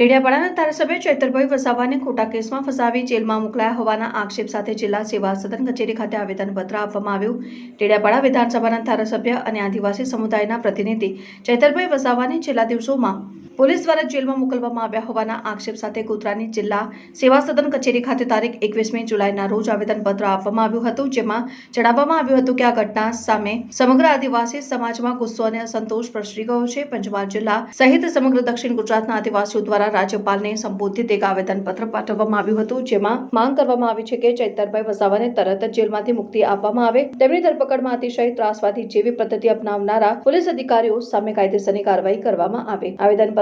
ડેડિયાપાડાના ધારાસભ્ય ચૈતરભાઈ વસાવાને ખોટા કેસમાં ફસાવી જેલમાં મોકલાયા હોવાના આક્ષેપ સાથે જિલ્લા સેવા સદન કચેરી ખાતે આવેદનપત્ર આપવામાં આવ્યું. ડેડિયાપાડા વિધાનસભાના ધારાસભ્ય અને આદિવાસી સમુદાયના પ્રતિનિધિ ચૈતરભાઈ વસાવાને છેલ્લા દિવસોમાં પોલીસ દ્વારા જેલમાં મોકલવામાં આવ્યા હોવાના આક્ષેપ સાથે ગોધરાની જિલ્લા સેવા સદન કચેરી ખાતે તારીખ એકવીસમી જુલાઈના રોજ આવેદનપત્ર આપવામાં આવ્યું હતું, જેમાં જણાવવામાં આવ્યું હતું કે આ ઘટના સામે સમગ્ર આદિવાસી સમાજમાં ગુસ્સો અને અસંતોષ પ્રસરી ગયો છે. પંચમહાલ જિલ્લા સહિત સમગ્ર દક્ષિણ ગુજરાતના આદિવાસીઓ દ્વારા રાજ્યપાલને સંબોધિત એક આવેદનપત્ર પાઠવવામાં આવ્યું હતું, જેમાં માંગ કરવામાં આવી છે કે ચૈતરભાઈ વસાવાને તરત જ જેલમાંથી મુક્તિ આપવામાં આવે. તેમની ધરપકડમાં અતિશય ત્રાસવાદી જેવી પદ્ધતિ અપનાવનારા પોલીસ અધિકારીઓ સામે કાયદેસરની કાર્યવાહી કરવામાં આવે.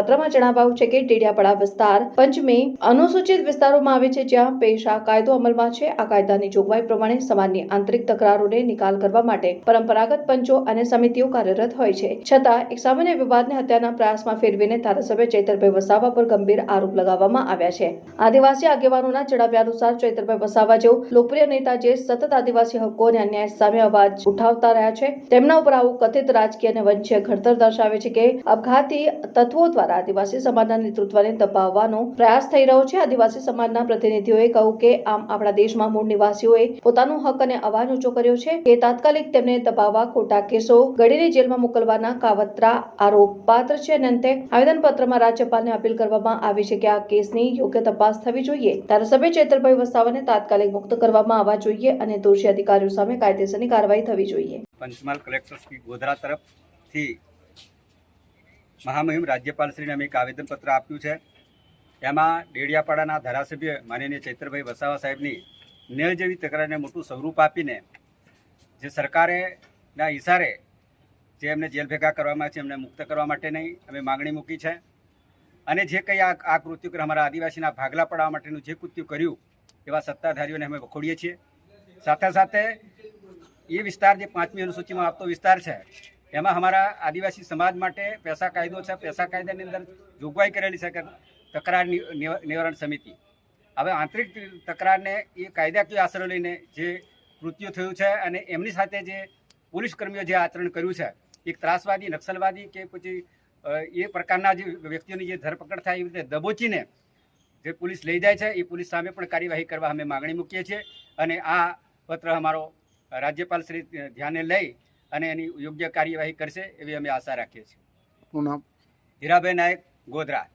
આવેદનપત્રમાં જણાવાયું છે કે ટેડિયાપાડા વિસ્તાર પંચમે અનુસૂચિત વિસ્તારોમાં આવે છે જ્યાં પેશા કાયદો અમલમાં છે. આ કાયદાની જોગવાઈ પ્રમાણે સમાજની આંતરિક તકરારોને નિકાલ કરવા માટે પરંપરાગત પંચો અને સમિતિઓ કાર્યરત હોય છે. છતાં, એક સામાન્ય વિવાદને હત્યાના પ્રયાસમાં ફેરવીને ધારાસભ્ય ચૈતરભાઈ વસાવા પર ગંભીર આરોપ લગાવવામાં આવ્યા છે. આદિવાસી આગેવાનોના જણાવ્યા અનુસાર, ચૈતરભાઈ વસાવા જેવો લોકપ્રિય નેતા જે સતત આદિવાસી હક્કો અને અન્યાય સામે અવાજ ઉઠાવતા રહ્યા છે, તેમના ઉપર આવું કથિત રાજકીય અને વંશીય ઘડતર દર્શાવે છે કે આપઘાતી તત્વો દ્વારા આદિવાસી સમાજના નેતૃત્વને દબાવવાનો પ્રયાસ થઈ રહ્યો છે. આદિવાસી સમાજના પ્રતિનિધિઓએ કહ્યું કે આમ આપણા દેશમાં મૂળ નિવાસીઓએ પોતાનો હક અને અવાજ ઊંચો કર્યો છે કે તાત્કાલિક તેમને દબાવવા ખોટા કેસો ઘડીને જેલમાં મોકલવાના કાવતરા આરોપ પાત્ર છે અને અંતે આવેદનપત્રમાં રાજ્યપાલને અપીલ કરવામાં આવી છે કે આ કેસની યોગ્ય તપાસ થવી જોઈએ. ધારાસભ્ય ચેતરભાઈ વસાવાને તાત્કાલિક મુક્ત કરવામાં આવવા જોઈએ અને દોષી અધિકારીઓ સામે કાયદેસરની કાર્યવાહી થવી જોઈએ. પંચમહાલ કલેક્ટર શ્રી ગોધરા તરફથી મહામહિમ રાજ્યપાલશ્રીને અમે એક આવેદનપત્ર આપ્યું છે. એમાં ડેડિયાપાડાના ધારાસભ્ય માનનીય ચૈત્રભાઈ વસાવા સાહેબની નેળ જેવી તકરારને મોટું સ્વરૂપ આપીને જે સરકારેના ઇશારે જે એમને જેલ ભેગા કરવામાં છે, એમને મુક્ત કરવા માટે નહીં, અમે માગણી મૂકી છે. અને જે કંઈ આ આ કૃત્યુ અમારા આદિવાસીના ભાગલા પડાવવા માટેનું જે કૃત્યુ કર્યું, એવા સત્તાધારીઓને અમે વખોડીએ છીએ. સાથે સાથે એ વિસ્તાર જે પાંચમી અનુસૂચિમાં આપતો વિસ્તાર છે એમાં અમારા આદિવાસી સમાજ માટે પેસા કાયદો છે, પેસા કાયદાની અંદર જોગવાઈ કરેલી છે કે તકરાર નિવારણ સમિતિ. હવે આંતરિક તકરારને એ કાયદાકીય આશરો લઈને જે કૃત્યો થયું છે અને એમની સાથે જે પોલીસ કર્મીઓ જે આચરણ કર્યું છે, એક ત્રાસવાદી, નક્સલવાદી કે પછી એ પ્રકારના જે વ્યક્તિઓની જે ધરપકડ થાય એવી રીતે દબોચીને જે પોલીસ લઈ જાય છે, એ પોલીસ સામે પણ કાર્યવાહી કરવા અમે માગણી મૂકીએ છીએ. અને આ પત્ર અમારો રાજ્યપાલ શ્રી ધ્યાને લઈ અને એની યોગ્ય કાર્યવાહી કરશે એવી અમે આશા રાખીએ છીએ. હીરાભાઈ નાયક ગોધરા.